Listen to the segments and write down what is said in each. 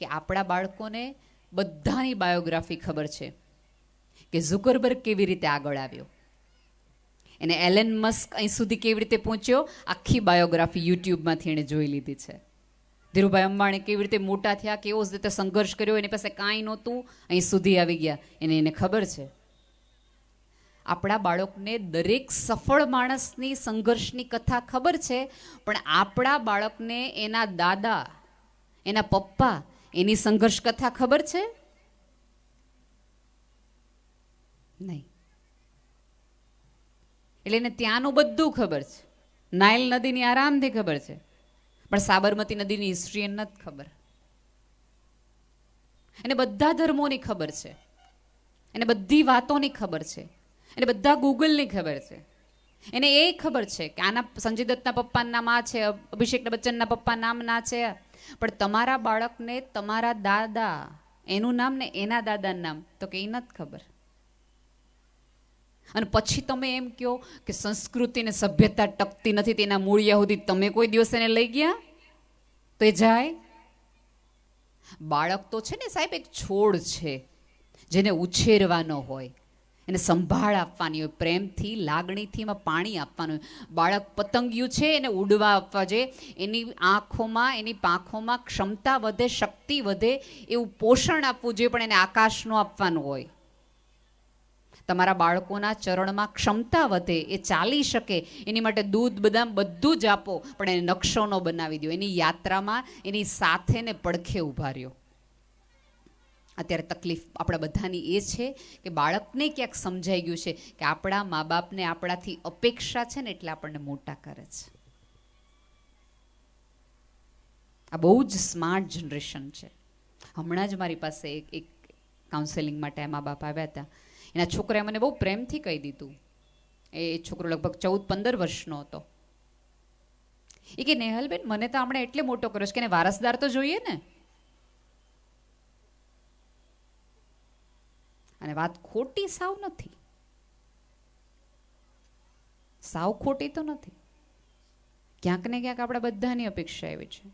કે આપણા બાળકોને બધાની બાયોગ્રાફી ખબર છે કે ઝુકરબર્ગ કેવી રીતે આગળ આવ્યો. એને એલેન મસ્ક અહીં સુધી કેવી રીતે પહોંચ્યો? આખી બાયોગ્રાફી યુટ્યુબમાંથી એણે જોઈ લીધી છે. ધીરુભાઈ અંબાણી કેવી રીતે મોટા થયા, કેવો રીતે સંઘર્ષ કર્યો, એની પાસે કાંઈ નહોતું, અહીં સુધી આવી ગયા. એને એને ખબર છે. આપણા બાળકને દરેક સફળ માણસની સંઘર્ષની કથા ખબર છે, પણ આપણા બાળકને એના દાદા, એના પપ્પા એની સંઘર્ષ કથા ખબર છે? નહીં. એટલે એને ત્યાંનું બધું ખબર છે. નાઇલ નદીની આરામથી ખબર છે. પણ સાબરમતી નદીની હિસ્ટ્રી એને નથી ખબર. એને બધા ધર્મોની ખબર છે. એને બધી વાતોની ખબર છે. એને બધા ગૂગલની ખબર છે. એને એ ખબર છે કે આના સંજય દત્તના પપ્પાના નામ આ છે અભિષેક બચ્ચનના પપ્પા નામ ના છે. પણ તમારા બાળકને તમારા દાદા, એનું નામ ને એના દાદાનું નામ, તો કે એ નથી ખબર. અને પછી તમે એમ કહો કે સંસ્કૃતિ ને સભ્યતા ટકતી નથી, તેના મૂળિયા સુધી તમે કોઈ દિવસ એને લઈ ગયા? તો એ જાય? બાળક તો છે ને સાહેબ એક છોડ છે, જેને ઉછેરવાનો હોય. એને સંભાળ આપવાની હોય, પ્રેમથી લાગણીથી એમાં પાણી આપવાનું હોય. બાળક પતંગિયું છે, એને ઉડવા આપવા જોઈએ. એની આંખોમાં, એની પાંખોમાં ક્ષમતા વધે, શક્તિ વધે, એવું પોષણ આપવું જોઈએ, પણ એને આકાશનું આપવાનું હોય. તમારા બાળકોના ચરણમાં ક્ષમતા વધે, એ ચાલી શકે. એની માટે દૂધ બદામ બધું જ આપો, પણ એને નકશો ન બનાવી દો. એની યાત્રામાં એની સાથે ને પડખે ઊભા રહ્યો. અત્યારે તકલીફ આપણા બધાની એ છે કે બાળકને ક્યાંક સમજાઈ ગયું છે કે આપણા મા બાપને આપણાથી અપેક્ષા છે ને એટલે આપણને મોટા કરે છે. આ બહુ જ સ્માર્ટ જનરેશન છે. હમણાં જ મારી પાસે એક એક કાઉન્સેલિંગ માટે મા બાપ આવ્યા હતા. એના છોકરાએ મને બહુ પ્રેમથી કહી દીધું. એ છોકરો લગભગ ચૌદ, પંદર વર્ષનો હતો. એ કે નેહલબેન, મને તો હમણાં એટલે મોટો કર્યો છે કે વારસદાર તો જોઈએ ને? અને વાત ખોટી સાવ નથી. સાવ ખોટી તો નથી. ક્યાંક ને ક્યાંક આપણા બધાની અપેક્ષા એવી છે.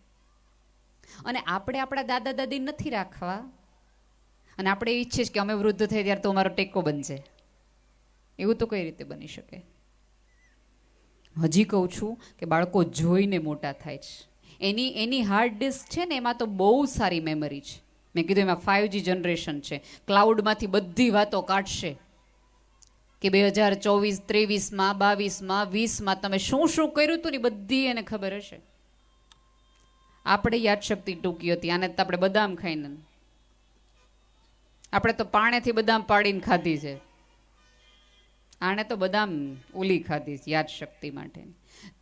અને આપણે આપણા દાદા દાદી નથી રાખવા. અને આપણે ઈચ્છીએ છીએ કે અમે વૃદ્ધ થઈ ત્યારે તો અમારો ટેકો બનશે. એવું તો કઈ રીતે બની શકે? હજી કહું છું કે બાળકો જોઈને મોટા થાય છે. એની એની હાર્ડ ડિસ્ક છે ને એમાં તો બહુ સારી મેમરી છે. મેં કીધું એમાં ફાઇવજી જનરેશન છે. ક્લાઉડમાંથી બધી વાતો કાઢશે. કે બે હજાર ચોવીસ ત્રેવીસમાં બાવીસમાં વીસમાં તમે શું શું કર્યું હતું ને બધી એને ખબર હશે. આપણે યાદશક્તિ ટૂંકી હતી, આને તો આપણે બદામ ખાઈને. આપણે તો પાણેથી બદામ પાડીને ખાધી છે. આણે તો બદામ ઉલી ખાધી યાદશક્તિ માટે.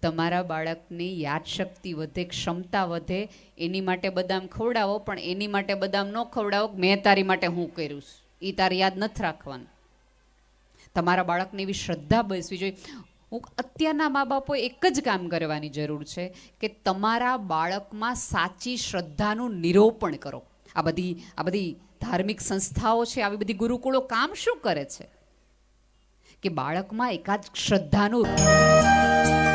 તમારા બાળકની યાદશક્તિ વધે, ક્ષમતા વધે, એની માટે બદામ ખવડાવો, પણ એની માટે બદામ ન ખવડાવો મેં તારી માટે હું કર્યું એ તારે યાદ નથી રાખવાનું. તમારા બાળકને એવી શ્રદ્ધા બેસવી જોઈએ. હું અત્યારના મા બાપો એક જ કામ કરવાની જરૂર છે કે તમારા બાળકમાં સાચી શ્રદ્ધાનું નિરૂપણ કરો. આ બધી આ બધી ધાર્મિક સંસ્થાઓ છે, આવી બધી ગુરુકુળો કામ શું કરે છે? કે બાળકમાં એકાદ શ્રદ્ધાનું